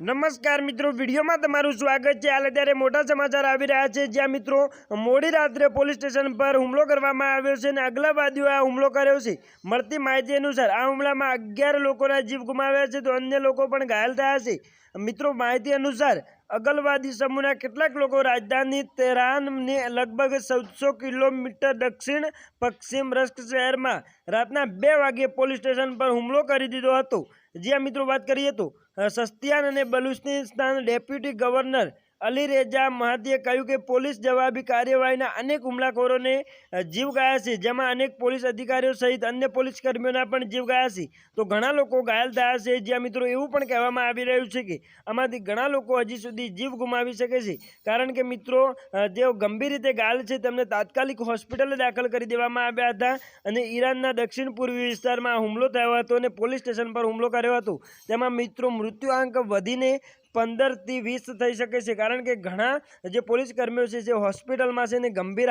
નમસ્કાર મિત્રો, વિડીયોમાં તમારું સ્વાગત છે. હાલ અત્યારે મોટા સમાચાર આવી રહ્યા છે. જ્યાં મિત્રો, મોડી રાત્રે પોલીસ સ્ટેશન પર હુમલો કરવામાં આવ્યો છે અને અગલાવાદીઓએ આ હુમલો કર્યો છે. મળતી માહિતી અનુસાર, આ હુમલામાં અગિયાર લોકોના જીવ ગુમાવ્યા છે તો અન્ય લોકો પણ ઘાયલ થયા છે. મિત્રો, માહિતી અનુસાર, અગલવાદી સમૂહના કેટલાક લોકો રાજધાની તેહરાનને લગભગ ચૌદસો કિલોમીટર દક્ષિણ પશ્ચિમ રસ્ક શહેરમાં રાતના બે વાગ્યે પોલીસ સ્ટેશન પર હુમલો કરી દીધો હતો. જ્યાં મિત્રો વાત કરીએ તો સસ્તિયાન અને Baluchistan deputy governor Ali Reza મહાદીએ કહ્યું કે પોલીસ જવાબી કાર્યવાહીના અનેક હુમલાખોરોને જીવ ગયા છે, જેમાં અનેક પોલીસ અધિકારીઓ સહિત અન્ય પોલીસ કર્મીઓના પણ જીવ ગયા છે. તો ઘણા લોકો ઘાયલ થયા છે. જ્યાં મિત્રો એવું પણ કહેવામાં આવી રહ્યું છે કે આમાંથી ઘણા લોકો હજી સુધી જીવ ગુમાવી શકે છે. કારણ કે મિત્રો જેઓ ગંભીર રીતે ઘાયલ છે. તેમને તાત્કાલિક હોસ્પિટલે દાખલ કરી દેવામાં આવ્યા હતા અને ઈરાનના દક્ષિણ પૂર્વી વિસ્તારમાં હુમલો થયો હતો અને પોલીસ સ્ટેશન પર હુમલો કર્યો હતો. તેમાં મિત્રો મૃત્યુઆંક વધીને પંદરથી વીસ થઈ શકે છે. કારણ કે ઘણા જે પોલીસ કર્મીઓ છે, જે હોસ્પિટલમાં છે ને ગંભીર